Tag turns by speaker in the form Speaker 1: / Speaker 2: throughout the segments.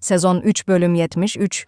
Speaker 1: Sezon 3 bölüm 73.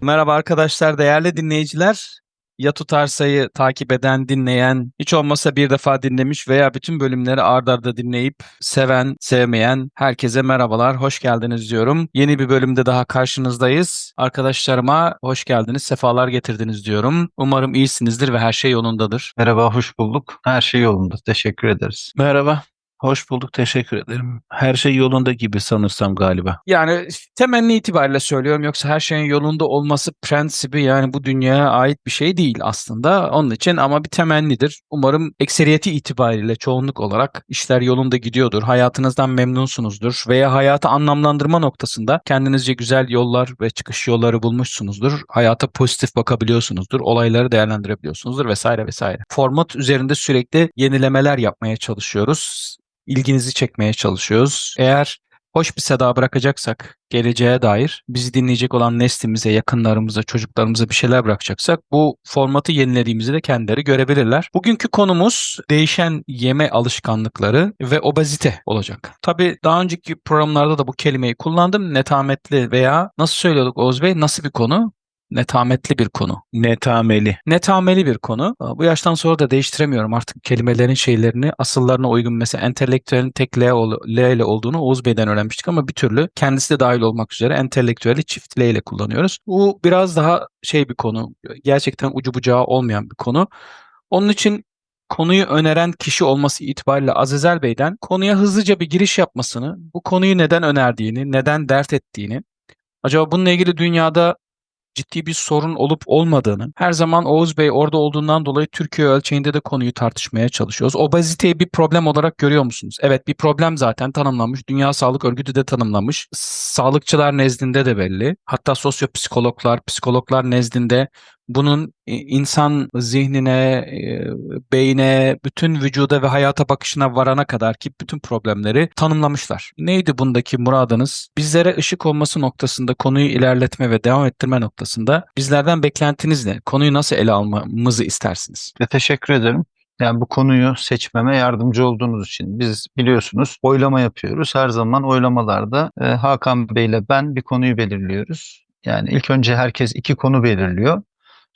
Speaker 2: Merhaba arkadaşlar, değerli dinleyiciler. Ya Tutarsa'yı takip eden, dinleyen, hiç olmasa bir defa dinlemiş veya bütün bölümleri ard arda dinleyip seven, sevmeyen herkese merhabalar, hoş geldiniz diyorum. Yeni bir bölümde daha karşınızdayız. Arkadaşlarıma hoş geldiniz, sefalar getirdiniz diyorum. Umarım iyisinizdir ve her şey yolundadır.
Speaker 3: Merhaba, hoş bulduk. Her şey yolunda. Teşekkür ederiz.
Speaker 4: Merhaba. Hoş bulduk. Teşekkür ederim. Her şey yolunda gibi sanırsam galiba.
Speaker 2: Yani temenni itibariyle söylüyorum yoksa her şeyin yolunda olması prensibi yani bu dünyaya ait bir şey değil aslında. Onun için ama bir temennidir. Umarım ekseriyeti itibariyle çoğunluk olarak işler yolunda gidiyordur. Hayatınızdan memnunsunuzdur veya hayatı anlamlandırma noktasında kendinizce güzel yollar ve çıkış yolları bulmuşsunuzdur. Hayata pozitif bakabiliyorsunuzdur. Olayları değerlendirebiliyorsunuzdur vesaire vesaire. Format üzerinde sürekli yenilemeler yapmaya çalışıyoruz ilginizi çekmeye çalışıyoruz. Eğer hoş bir seda bırakacaksak geleceğe dair bizi dinleyecek olan neslimize, yakınlarımıza, çocuklarımıza bir şeyler bırakacaksak bu formatı yenilediğimizi de kendileri görebilirler. Bugünkü konumuz değişen yeme alışkanlıkları ve obezite olacak. Tabii daha önceki programlarda da bu kelimeyi kullandım. Netametli veya nasıl söylüyorduk Oğuz Bey? Nasıl bir konu? Netametli bir konu.
Speaker 4: Netameli.
Speaker 2: Netameli bir konu. Bu yaştan sonra da değiştiremiyorum artık kelimelerin şeylerini asıllarına uygun. Mesela entelektüelin tek L, L ile olduğunu Oğuz Bey'den öğrenmiştik ama bir türlü kendisi de dahil olmak üzere entelektüeli çift L ile kullanıyoruz. Bu biraz daha şey bir konu. Gerçekten ucu bucağı olmayan bir konu. Onun için konuyu öneren kişi olması itibariyle Azizel Bey'den konuya hızlıca bir giriş yapmasını, bu konuyu neden önerdiğini, neden dert ettiğini, acaba bununla ilgili dünyada ciddi bir sorun olup olmadığını, her zaman Oğuz Bey orada olduğundan dolayı Türkiye ölçeğinde de konuyu tartışmaya çalışıyoruz. Obeziteyi bir problem olarak görüyor musunuz? Evet bir problem zaten tanımlanmış. Dünya Sağlık Örgütü de tanımlamış. Sağlıkçılar nezdinde de belli. Hatta sosyopsikologlar, psikologlar nezdinde bunun e, insan zihnine, e, beyne, bütün vücuda ve hayata bakışına varana kadar ki bütün problemleri tanımlamışlar. Neydi bundaki muradınız? Bizlere ışık olması noktasında konuyu ilerletme ve devam ettirme noktasında bizlerden beklentiniz ne? Konuyu nasıl ele almamızı istersiniz?
Speaker 3: Ve teşekkür ederim. Yani bu konuyu seçmeme yardımcı olduğunuz için. Biz biliyorsunuz oylama yapıyoruz. Her zaman oylamalarda e, Hakan Bey ile ben bir konuyu belirliyoruz. Yani ilk önce herkes iki konu belirliyor.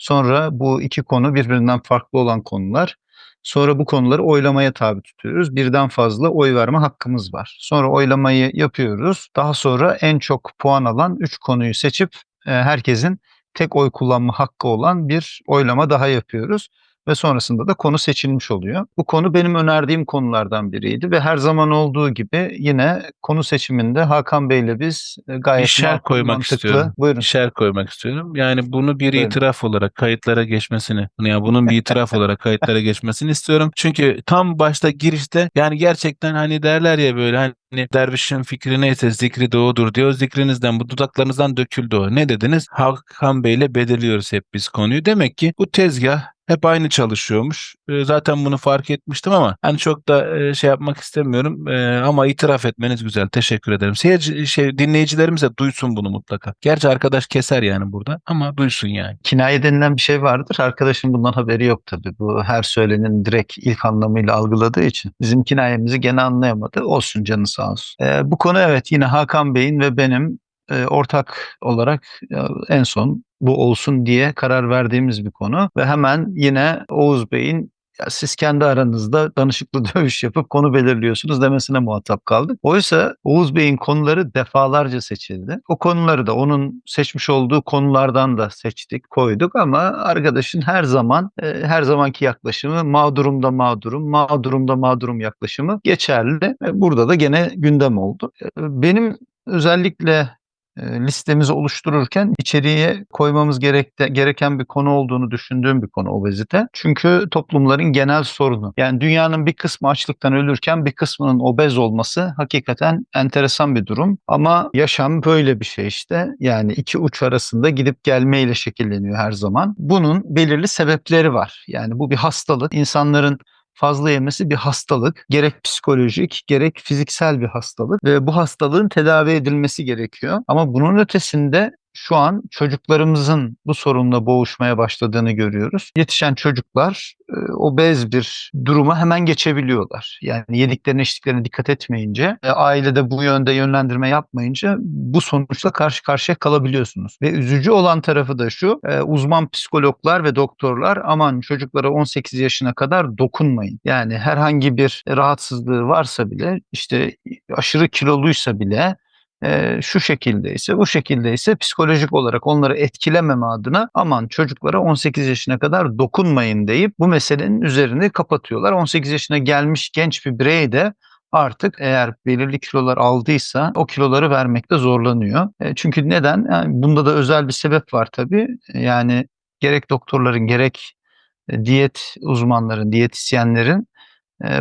Speaker 3: Sonra bu iki konu birbirinden farklı olan konular. Sonra bu konuları oylamaya tabi tutuyoruz. Birden fazla oy verme hakkımız var. Sonra oylamayı yapıyoruz. Daha sonra en çok puan alan üç konuyu seçip e, herkesin tek oy kullanma hakkı olan bir oylama daha yapıyoruz ve sonrasında da konu seçilmiş oluyor. Bu konu benim önerdiğim konulardan biriydi ve her zaman olduğu gibi yine konu seçiminde Hakan Bey'le biz e, gayet
Speaker 4: İşler
Speaker 3: makul,
Speaker 4: koymak
Speaker 3: mantıklı.
Speaker 4: istiyorum.
Speaker 3: Buyurun.
Speaker 4: İşer koymak istiyorum. Yani bunu bir
Speaker 3: Buyurun.
Speaker 4: itiraf olarak kayıtlara geçmesini, yani bunun bir itiraf olarak kayıtlara geçmesini istiyorum. Çünkü tam başta girişte yani gerçekten hani derler ya böyle hani dervişin fikri neyse zikri de odur diyor. Zikrinizden bu dudaklarınızdan döküldü o. Ne dediniz? Hakan Bey'le belirliyoruz hep biz konuyu. Demek ki bu tezgah hep aynı çalışıyormuş. Ee, Zaten bunu fark etmiştim ama hani çok da e, şey yapmak istemiyorum Ee, ama itiraf etmeniz güzel. Teşekkür ederim. Seyirci şey dinleyicilerimiz de duysun bunu mutlaka. Gerçi arkadaş keser yani burada ama duysun yani.
Speaker 3: Kinaye denilen bir şey vardır. Arkadaşın bundan haberi yok tabii. Bu her söylenin direkt ilk anlamıyla algıladığı için. Bizim kinayemizi gene anlayamadı. Olsun canı sağ olsun. Ee, bu konu evet yine Hakan Bey'in ve benim e, ortak olarak e, en son bu olsun diye karar verdiğimiz bir konu. Ve hemen yine Oğuz Bey'in siz kendi aranızda danışıklı dövüş yapıp konu belirliyorsunuz demesine muhatap kaldık. Oysa Oğuz Bey'in konuları defalarca seçildi. O konuları da onun seçmiş olduğu konulardan da seçtik, koyduk ama arkadaşın her zaman e, her zamanki yaklaşımı mağdurumda mağdurum, mağdurumda mağdurum yaklaşımı geçerli. E, Burada da gene gündem oldu. E, Benim özellikle listemizi oluştururken içeriye koymamız gerekte, gereken bir konu olduğunu düşündüğüm bir konu obezite. Çünkü toplumların genel sorunu. Yani dünyanın bir kısmı açlıktan ölürken bir kısmının obez olması hakikaten enteresan bir durum. Ama yaşam böyle bir şey işte. Yani iki uç arasında gidip gelmeyle şekilleniyor her zaman. Bunun belirli sebepleri var. Yani bu bir hastalık. İnsanların fazla yemesi bir hastalık. Gerek psikolojik gerek fiziksel bir hastalık ve bu hastalığın tedavi edilmesi gerekiyor. Ama bunun ötesinde şu an çocuklarımızın bu sorunla boğuşmaya başladığını görüyoruz. Yetişen çocuklar e, obez bir duruma hemen geçebiliyorlar. Yani yediklerine içtiklerine dikkat etmeyince, e, ailede bu yönde yönlendirme yapmayınca bu sonuçla karşı karşıya kalabiliyorsunuz. Ve üzücü olan tarafı da şu, e, uzman psikologlar ve doktorlar aman çocuklara 18 yaşına kadar dokunmayın. Yani herhangi bir rahatsızlığı varsa bile işte aşırı kiloluysa bile e, şu şekildeyse bu şekildeyse psikolojik olarak onları etkilememe adına aman çocuklara 18 yaşına kadar dokunmayın deyip bu meselenin üzerini kapatıyorlar. 18 yaşına gelmiş genç bir birey de artık eğer belirli kilolar aldıysa o kiloları vermekte zorlanıyor. E, çünkü neden? Yani bunda da özel bir sebep var tabii. Yani gerek doktorların gerek e, diyet uzmanların, diyetisyenlerin e,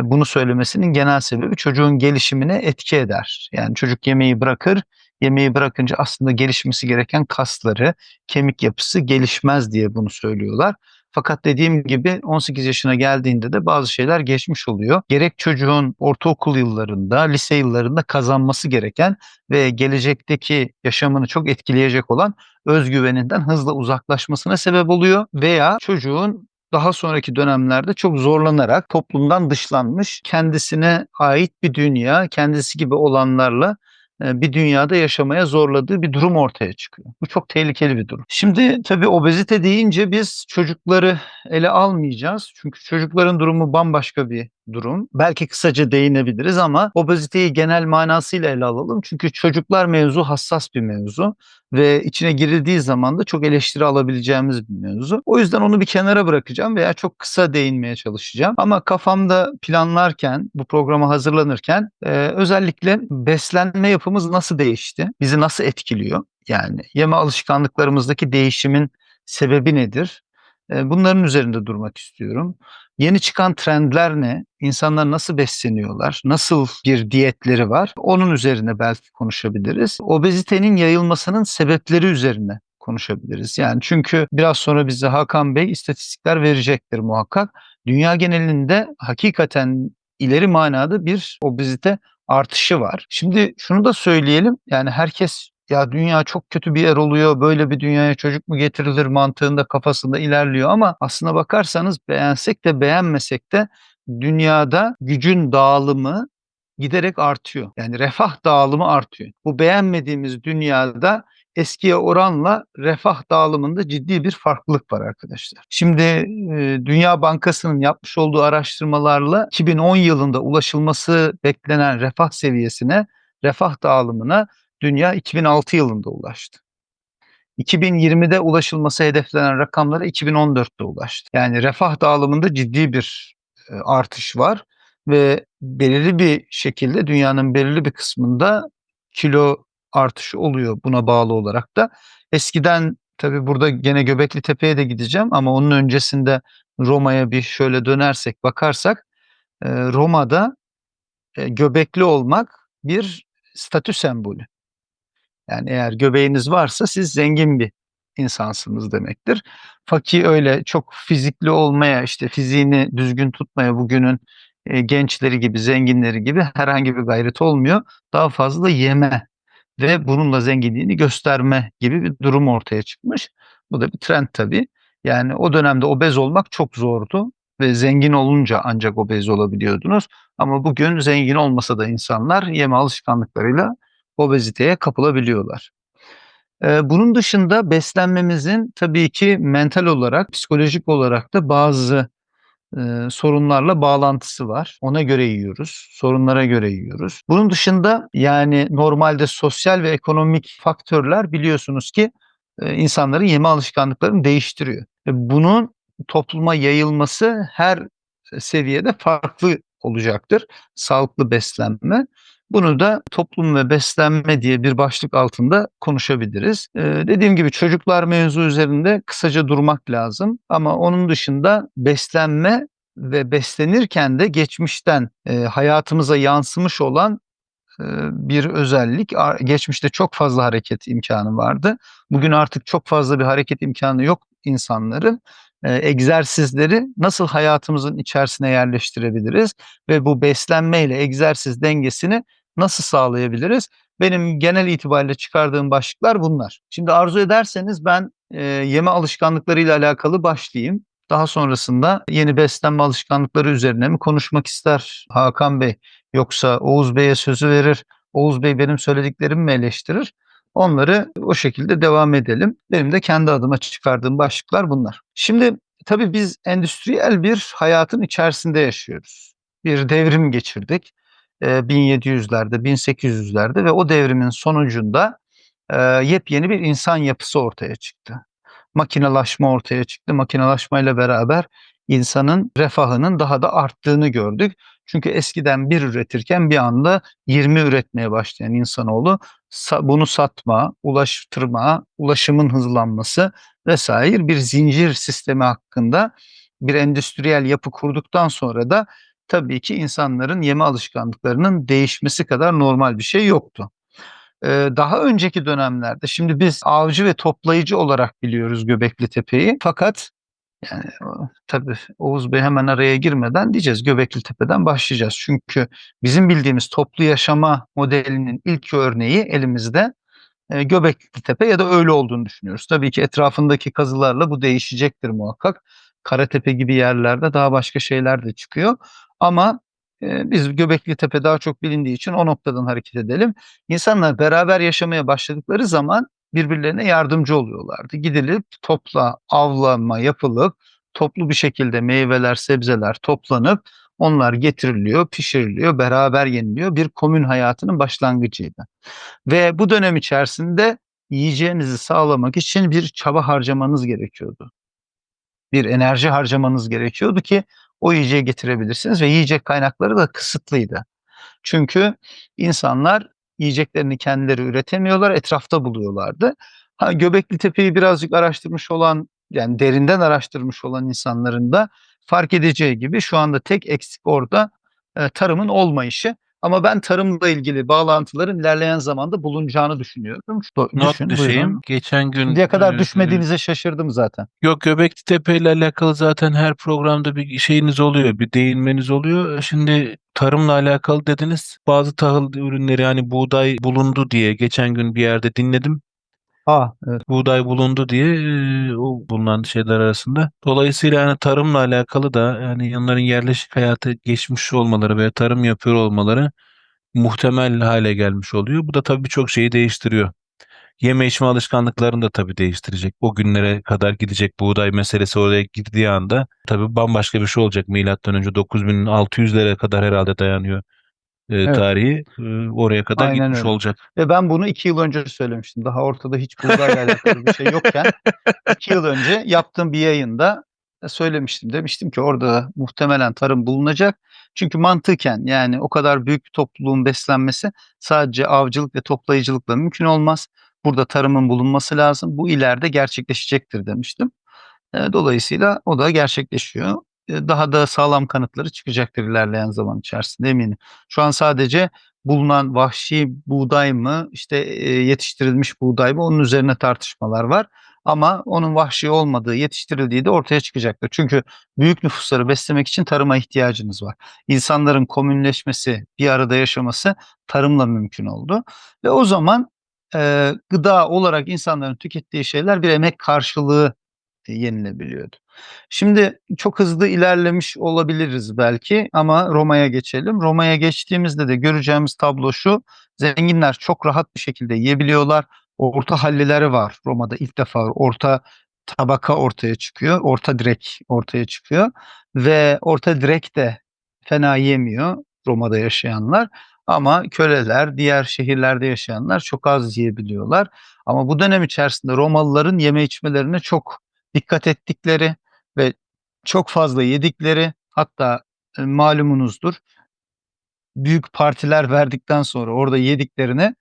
Speaker 3: bunu söylemesinin genel sebebi çocuğun gelişimine etki eder. Yani çocuk yemeği bırakır, yemeği bırakınca aslında gelişmesi gereken kasları, kemik yapısı gelişmez diye bunu söylüyorlar. Fakat dediğim gibi 18 yaşına geldiğinde de bazı şeyler geçmiş oluyor. Gerek çocuğun ortaokul yıllarında, lise yıllarında kazanması gereken ve gelecekteki yaşamını çok etkileyecek olan özgüveninden hızla uzaklaşmasına sebep oluyor veya çocuğun daha sonraki dönemlerde çok zorlanarak toplumdan dışlanmış, kendisine ait bir dünya, kendisi gibi olanlarla e, bir dünyada yaşamaya zorladığı bir durum ortaya çıkıyor. Bu çok tehlikeli bir durum. Şimdi tabii obezite deyince biz çocukları ele almayacağız. Çünkü çocukların durumu bambaşka bir durum. Belki kısaca değinebiliriz ama obeziteyi genel manasıyla ele alalım. Çünkü çocuklar mevzu hassas bir mevzu ve içine girildiği zaman da çok eleştiri alabileceğimiz bir mevzu. O yüzden onu bir kenara bırakacağım veya çok kısa değinmeye çalışacağım. Ama kafamda planlarken, bu programa hazırlanırken e, özellikle beslenme yapımız nasıl değişti? Bizi nasıl etkiliyor? Yani yeme alışkanlıklarımızdaki değişimin sebebi nedir? E, bunların üzerinde durmak istiyorum. Yeni çıkan trendler ne? İnsanlar nasıl besleniyorlar? Nasıl bir diyetleri var? Onun üzerine belki konuşabiliriz. Obezitenin yayılmasının sebepleri üzerine konuşabiliriz. Yani çünkü biraz sonra bize Hakan Bey istatistikler verecektir muhakkak. Dünya genelinde hakikaten ileri manada bir obezite artışı var. Şimdi şunu da söyleyelim. Yani herkes ya dünya çok kötü bir yer oluyor, böyle bir dünyaya çocuk mu getirilir mantığında kafasında ilerliyor ama aslına bakarsanız beğensek de beğenmesek de dünyada gücün dağılımı giderek artıyor. Yani refah dağılımı artıyor. Bu beğenmediğimiz dünyada eskiye oranla refah dağılımında ciddi bir farklılık var arkadaşlar. Şimdi e, Dünya Bankası'nın yapmış olduğu araştırmalarla 2010 yılında ulaşılması beklenen refah seviyesine, refah dağılımına dünya 2006 yılında ulaştı. 2020'de ulaşılması hedeflenen rakamlara 2014'te ulaştı. Yani refah dağılımında ciddi bir e, artış var ve belirli bir şekilde dünyanın belirli bir kısmında kilo artışı oluyor buna bağlı olarak da. Eskiden tabii burada gene Göbekli Tepe'ye de gideceğim ama onun öncesinde Roma'ya bir şöyle dönersek bakarsak e, Roma'da e, göbekli olmak bir statü sembolü. Yani eğer göbeğiniz varsa siz zengin bir insansınız demektir. Fakir öyle çok fizikli olmaya, işte fiziğini düzgün tutmaya bugünün e, gençleri gibi, zenginleri gibi herhangi bir gayret olmuyor. Daha fazla yeme ve bununla zenginliğini gösterme gibi bir durum ortaya çıkmış. Bu da bir trend tabii. Yani o dönemde obez olmak çok zordu ve zengin olunca ancak obez olabiliyordunuz. Ama bugün zengin olmasa da insanlar yeme alışkanlıklarıyla obeziteye kapılabiliyorlar. Bunun dışında beslenmemizin tabii ki mental olarak, psikolojik olarak da bazı sorunlarla bağlantısı var. Ona göre yiyoruz, sorunlara göre yiyoruz. Bunun dışında yani normalde sosyal ve ekonomik faktörler biliyorsunuz ki insanların yeme alışkanlıklarını değiştiriyor. E, bunun topluma yayılması her seviyede farklı olacaktır. Sağlıklı beslenme. Bunu da toplum ve beslenme diye bir başlık altında konuşabiliriz. Ee, dediğim gibi çocuklar mevzu üzerinde kısaca durmak lazım ama onun dışında beslenme ve beslenirken de geçmişten e, hayatımıza yansımış olan e, bir özellik. Geçmişte çok fazla hareket imkanı vardı. Bugün artık çok fazla bir hareket imkanı yok insanların e, egzersizleri nasıl hayatımızın içerisine yerleştirebiliriz ve bu beslenme ile egzersiz dengesini nasıl sağlayabiliriz? Benim genel itibariyle çıkardığım başlıklar bunlar. Şimdi arzu ederseniz ben e, yeme alışkanlıklarıyla alakalı başlayayım. Daha sonrasında yeni beslenme alışkanlıkları üzerine mi konuşmak ister Hakan Bey yoksa Oğuz Bey'e sözü verir. Oğuz Bey benim söylediklerimi mi eleştirir? Onları o şekilde devam edelim. Benim de kendi adıma çıkardığım başlıklar bunlar. Şimdi tabii biz endüstriyel bir hayatın içerisinde yaşıyoruz. Bir devrim geçirdik. Ee, 1700'lerde, 1800'lerde ve o devrimin sonucunda e, yepyeni bir insan yapısı ortaya çıktı. Makinalaşma ortaya çıktı. Makinalaşmayla beraber insanın refahının daha da arttığını gördük. Çünkü eskiden bir üretirken bir anda 20 üretmeye başlayan insanoğlu sa- bunu satma, ulaştırma, ulaşımın hızlanması vesaire bir zincir sistemi hakkında bir endüstriyel yapı kurduktan sonra da tabii ki insanların yeme alışkanlıklarının değişmesi kadar normal bir şey yoktu. Ee, daha önceki dönemlerde şimdi biz avcı ve toplayıcı olarak biliyoruz Göbekli Tepe'yi fakat yani tabii Oğuz Bey hemen araya girmeden diyeceğiz Göbekli Tepe'den başlayacağız. Çünkü bizim bildiğimiz toplu yaşama modelinin ilk örneği elimizde e, Göbekli Tepe ya da öyle olduğunu düşünüyoruz. Tabii ki etrafındaki kazılarla bu değişecektir muhakkak. Karatepe gibi yerlerde daha başka şeyler de çıkıyor. Ama e, biz Göbekli Tepe daha çok bilindiği için o noktadan hareket edelim. İnsanlar beraber yaşamaya başladıkları zaman birbirlerine yardımcı oluyorlardı. Gidilip topla, avlanma yapılıp toplu bir şekilde meyveler, sebzeler toplanıp onlar getiriliyor, pişiriliyor, beraber yeniliyor. Bir komün hayatının başlangıcıydı. Ve bu dönem içerisinde yiyeceğinizi sağlamak için bir çaba harcamanız gerekiyordu. Bir enerji harcamanız gerekiyordu ki o yiyeceği getirebilirsiniz ve yiyecek kaynakları da kısıtlıydı. Çünkü insanlar yiyeceklerini kendileri üretemiyorlar, etrafta buluyorlardı. Ha, Göbekli Tepe'yi birazcık araştırmış olan, yani derinden araştırmış olan insanların da fark edeceği gibi şu anda tek eksik orada e, tarımın olmayışı. Ama ben tarımla ilgili bağlantıların ilerleyen zamanda bulunacağını düşünüyorum. Şu-
Speaker 4: Not
Speaker 3: düşün,
Speaker 4: düşeyim.
Speaker 3: buyurun.
Speaker 4: Geçen gün
Speaker 3: Şimdiye kadar
Speaker 4: e,
Speaker 3: düşmediğinize şaşırdım zaten.
Speaker 4: Yok Göbekli Tepe ile alakalı zaten her programda bir şeyiniz oluyor, bir değinmeniz oluyor. Şimdi tarımla alakalı dediniz. Bazı tahıl ürünleri yani buğday bulundu diye geçen gün bir yerde dinledim.
Speaker 3: Ha, evet.
Speaker 4: Buğday bulundu diye e, o bulunan şeyler arasında. Dolayısıyla yani tarımla alakalı da yani onların yerleşik hayata geçmiş olmaları veya tarım yapıyor olmaları muhtemel hale gelmiş oluyor. Bu da tabii birçok şeyi değiştiriyor. Yeme içme alışkanlıklarını da tabii değiştirecek. O günlere kadar gidecek buğday meselesi oraya girdiği anda tabii bambaşka bir şey olacak. Milattan önce 9600'lere kadar herhalde dayanıyor
Speaker 3: Evet.
Speaker 4: tarihi. E, oraya kadar
Speaker 3: Aynen
Speaker 4: gitmiş
Speaker 3: öyle.
Speaker 4: olacak.
Speaker 3: Ve ben bunu iki yıl önce söylemiştim. Daha ortada hiç buğdayla alakalı bir şey yokken iki yıl önce yaptığım bir yayında söylemiştim. Demiştim ki orada muhtemelen tarım bulunacak. Çünkü mantıken yani o kadar büyük bir topluluğun beslenmesi sadece avcılık ve toplayıcılıkla mümkün olmaz. Burada tarımın bulunması lazım. Bu ileride gerçekleşecektir demiştim. E, Dolayısıyla o da gerçekleşiyor. E, Daha da sağlam kanıtları çıkacaktır ilerleyen zaman içerisinde eminim. Şu an sadece bulunan vahşi buğday mı, işte e, yetiştirilmiş buğday mı onun üzerine tartışmalar var. Ama onun vahşi olmadığı, yetiştirildiği de ortaya çıkacaktır. Çünkü büyük nüfusları beslemek için tarıma ihtiyacınız var. İnsanların komünleşmesi, bir arada yaşaması tarımla mümkün oldu. Ve o zaman e, gıda olarak insanların tükettiği şeyler bir emek karşılığı yenilebiliyordu. Şimdi çok hızlı ilerlemiş olabiliriz belki ama Roma'ya geçelim. Roma'ya geçtiğimizde de göreceğimiz tablo şu. Zenginler çok rahat bir şekilde yiyebiliyorlar. Orta hallileri var Roma'da ilk defa orta tabaka ortaya çıkıyor. Orta direk ortaya çıkıyor ve orta direk de fena yemiyor Roma'da yaşayanlar. Ama köleler, diğer şehirlerde yaşayanlar çok az yiyebiliyorlar. Ama bu dönem içerisinde Romalıların yeme içmelerine çok dikkat ettikleri ve çok fazla yedikleri hatta e, malumunuzdur büyük partiler verdikten sonra orada yediklerini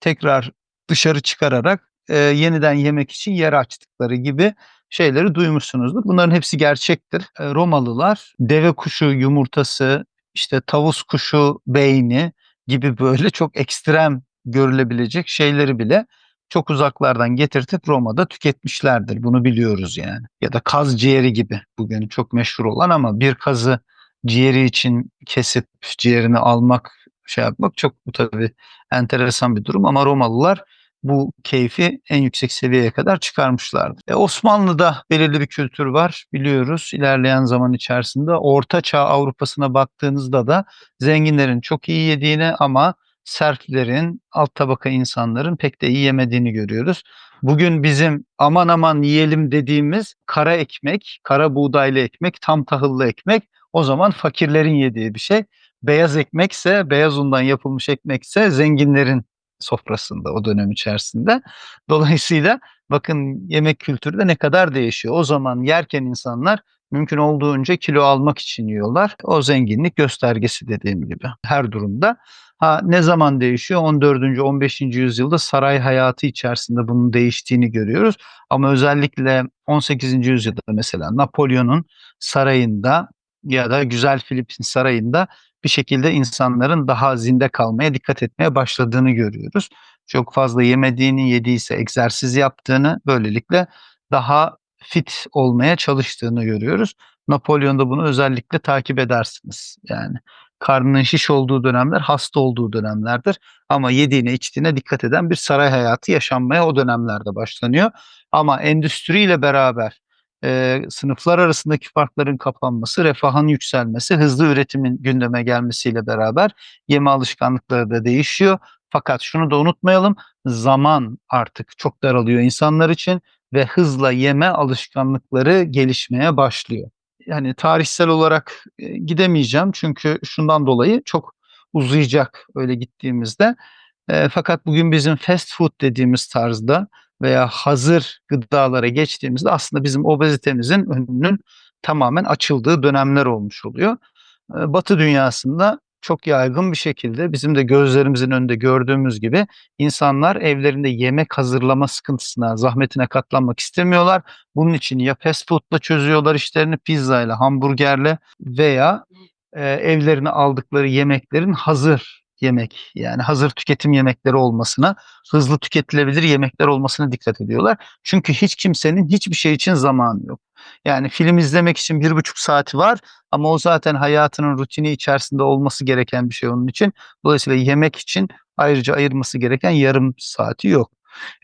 Speaker 3: tekrar dışarı çıkararak e, yeniden yemek için yer açtıkları gibi şeyleri duymuşsunuzdur. Bunların hepsi gerçektir. E, Romalılar deve kuşu yumurtası, işte tavus kuşu beyni gibi böyle çok ekstrem görülebilecek şeyleri bile çok uzaklardan getirtip Roma'da tüketmişlerdir. Bunu biliyoruz yani. Ya da kaz ciğeri gibi bugün çok meşhur olan ama bir kazı ciğeri için kesip ciğerini almak şey yapmak çok bu tabii enteresan bir durum ama Romalılar bu keyfi en yüksek seviyeye kadar çıkarmışlardı. E, Osmanlı'da belirli bir kültür var biliyoruz ilerleyen zaman içerisinde. Orta Çağ Avrupa'sına baktığınızda da zenginlerin çok iyi yediğini ama serflerin, alt tabaka insanların pek de iyi yemediğini görüyoruz. Bugün bizim aman aman yiyelim dediğimiz kara ekmek, kara buğdaylı ekmek, tam tahıllı ekmek o zaman fakirlerin yediği bir şey. Beyaz ekmekse, beyaz undan yapılmış ekmekse zenginlerin sofrasında o dönem içerisinde. Dolayısıyla bakın yemek kültürü de ne kadar değişiyor. O zaman yerken insanlar mümkün olduğunca kilo almak için yiyorlar. O zenginlik göstergesi dediğim gibi her durumda. Ha ne zaman değişiyor? 14. 15. yüzyılda saray hayatı içerisinde bunun değiştiğini görüyoruz. Ama özellikle 18. yüzyılda mesela Napolyon'un sarayında ya da Güzel Filip'in sarayında bir şekilde insanların daha zinde kalmaya dikkat etmeye başladığını görüyoruz. Çok fazla yemediğini, yediyse egzersiz yaptığını, böylelikle daha fit olmaya çalıştığını görüyoruz. Napolyon'da bunu özellikle takip edersiniz. Yani karnının şiş olduğu dönemler hasta olduğu dönemlerdir. Ama yediğine içtiğine dikkat eden bir saray hayatı yaşanmaya o dönemlerde başlanıyor. Ama endüstriyle beraber e, sınıflar arasındaki farkların kapanması, refahın yükselmesi, hızlı üretimin gündeme gelmesiyle beraber yeme alışkanlıkları da değişiyor. Fakat şunu da unutmayalım, zaman artık çok daralıyor insanlar için ve hızla yeme alışkanlıkları gelişmeye başlıyor. Yani tarihsel olarak e, gidemeyeceğim çünkü şundan dolayı çok uzayacak öyle gittiğimizde. E, fakat bugün bizim fast food dediğimiz tarzda veya hazır gıdalara geçtiğimizde aslında bizim obezitemizin önünün tamamen açıldığı dönemler olmuş oluyor. E, Batı dünyasında çok yaygın bir şekilde bizim de gözlerimizin önünde gördüğümüz gibi insanlar evlerinde yemek hazırlama sıkıntısına, zahmetine katlanmak istemiyorlar. Bunun için ya fast food'la çözüyorlar işlerini pizzayla, hamburgerle veya e, evlerine aldıkları yemeklerin hazır yemek yani hazır tüketim yemekleri olmasına, hızlı tüketilebilir yemekler olmasına dikkat ediyorlar. Çünkü hiç kimsenin hiçbir şey için zamanı yok. Yani film izlemek için bir buçuk saati var ama o zaten hayatının rutini içerisinde olması gereken bir şey onun için. Dolayısıyla yemek için ayrıca ayırması gereken yarım saati yok.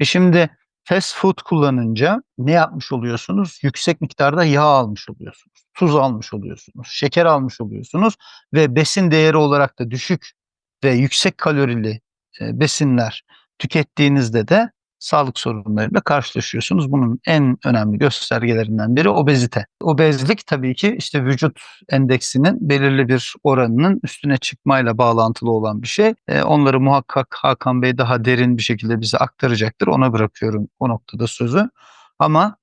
Speaker 3: E şimdi fast food kullanınca ne yapmış oluyorsunuz? Yüksek miktarda yağ almış oluyorsunuz. Tuz almış oluyorsunuz. Şeker almış oluyorsunuz. Ve besin değeri olarak da düşük ve yüksek kalorili besinler tükettiğinizde de sağlık sorunlarıyla karşılaşıyorsunuz. Bunun en önemli göstergelerinden biri obezite. Obezlik tabii ki işte vücut endeksinin belirli bir oranının üstüne çıkmayla bağlantılı olan bir şey. Onları muhakkak Hakan Bey daha derin bir şekilde bize aktaracaktır. Ona bırakıyorum o noktada sözü. Ama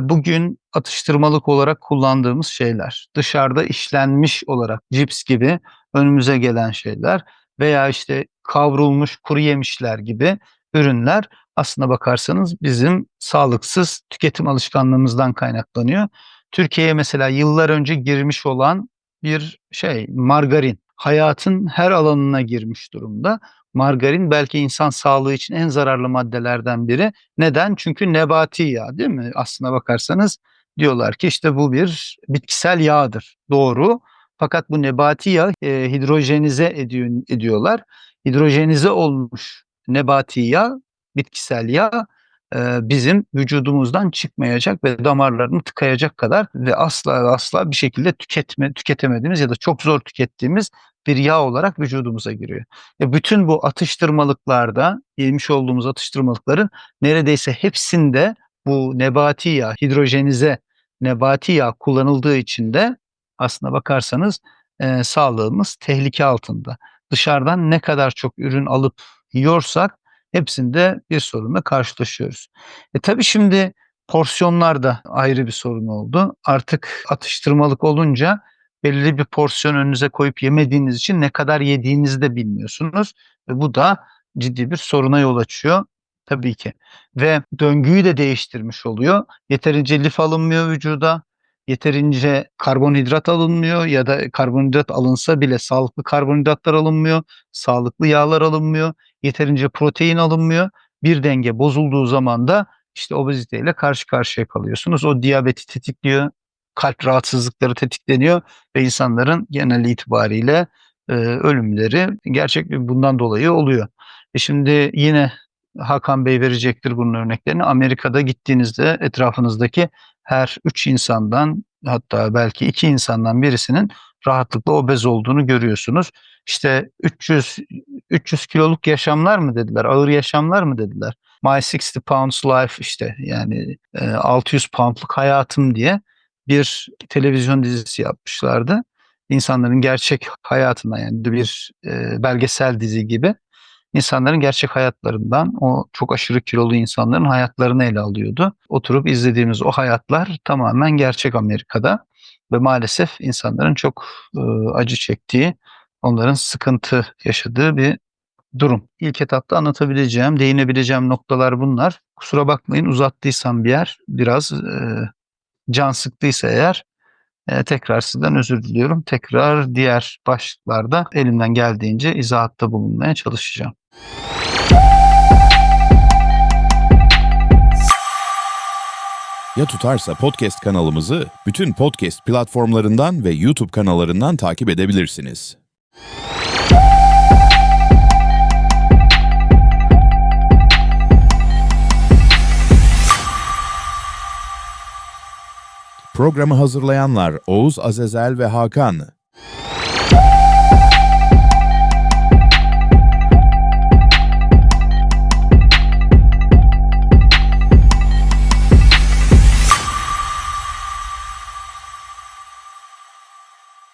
Speaker 3: bugün atıştırmalık olarak kullandığımız şeyler, dışarıda işlenmiş olarak cips gibi önümüze gelen şeyler veya işte kavrulmuş kuru yemişler gibi ürünler aslına bakarsanız bizim sağlıksız tüketim alışkanlığımızdan kaynaklanıyor. Türkiye'ye mesela yıllar önce girmiş olan bir şey margarin hayatın her alanına girmiş durumda. Margarin belki insan sağlığı için en zararlı maddelerden biri. Neden? Çünkü nebati yağ değil mi? Aslına bakarsanız diyorlar ki işte bu bir bitkisel yağdır. Doğru. Fakat bu nebati yağ e, hidrojenize ediyor, ediyorlar. Hidrojenize olmuş nebati yağ, bitkisel yağ e, bizim vücudumuzdan çıkmayacak ve damarlarını tıkayacak kadar ve asla asla bir şekilde tüketme, tüketemediğimiz ya da çok zor tükettiğimiz bir yağ olarak vücudumuza giriyor. E bütün bu atıştırmalıklarda, yemiş olduğumuz atıştırmalıkların neredeyse hepsinde bu nebati yağ, hidrojenize nebati yağ kullanıldığı için de aslına bakarsanız e, sağlığımız tehlike altında. Dışarıdan ne kadar çok ürün alıp yiyorsak hepsinde bir sorunla karşılaşıyoruz. E tabii şimdi porsiyonlar da ayrı bir sorun oldu. Artık atıştırmalık olunca belirli bir porsiyon önünüze koyup yemediğiniz için ne kadar yediğinizi de bilmiyorsunuz. Ve bu da ciddi bir soruna yol açıyor tabii ki. Ve döngüyü de değiştirmiş oluyor. Yeterince lif alınmıyor vücuda yeterince karbonhidrat alınmıyor ya da karbonhidrat alınsa bile sağlıklı karbonhidratlar alınmıyor, sağlıklı yağlar alınmıyor, yeterince protein alınmıyor. Bir denge bozulduğu zaman da işte obeziteyle karşı karşıya kalıyorsunuz. O diyabeti tetikliyor, kalp rahatsızlıkları tetikleniyor ve insanların genel itibariyle e, ölümleri gerçek bundan dolayı oluyor. E şimdi yine Hakan Bey verecektir bunun örneklerini. Amerika'da gittiğinizde etrafınızdaki her üç insandan hatta belki iki insandan birisinin rahatlıkla obez olduğunu görüyorsunuz. İşte 300 300 kiloluk yaşamlar mı dediler, ağır yaşamlar mı dediler. My 60 Pounds Life işte yani e, 600 poundluk hayatım diye bir televizyon dizisi yapmışlardı. İnsanların gerçek hayatına yani bir e, belgesel dizi gibi insanların gerçek hayatlarından o çok aşırı kilolu insanların hayatlarını ele alıyordu. Oturup izlediğimiz o hayatlar tamamen gerçek Amerika'da ve maalesef insanların çok e, acı çektiği, onların sıkıntı yaşadığı bir durum. İlk etapta anlatabileceğim, değinebileceğim noktalar bunlar. Kusura bakmayın uzattıysam bir yer biraz e, can sıktıysa eğer e, tekrar sizden özür diliyorum. Tekrar diğer başlıklarda elimden geldiğince izahatta bulunmaya çalışacağım.
Speaker 5: Ya Tutarsa Podcast kanalımızı bütün podcast platformlarından ve YouTube kanallarından takip edebilirsiniz. Programı hazırlayanlar Oğuz Azezel ve Hakan.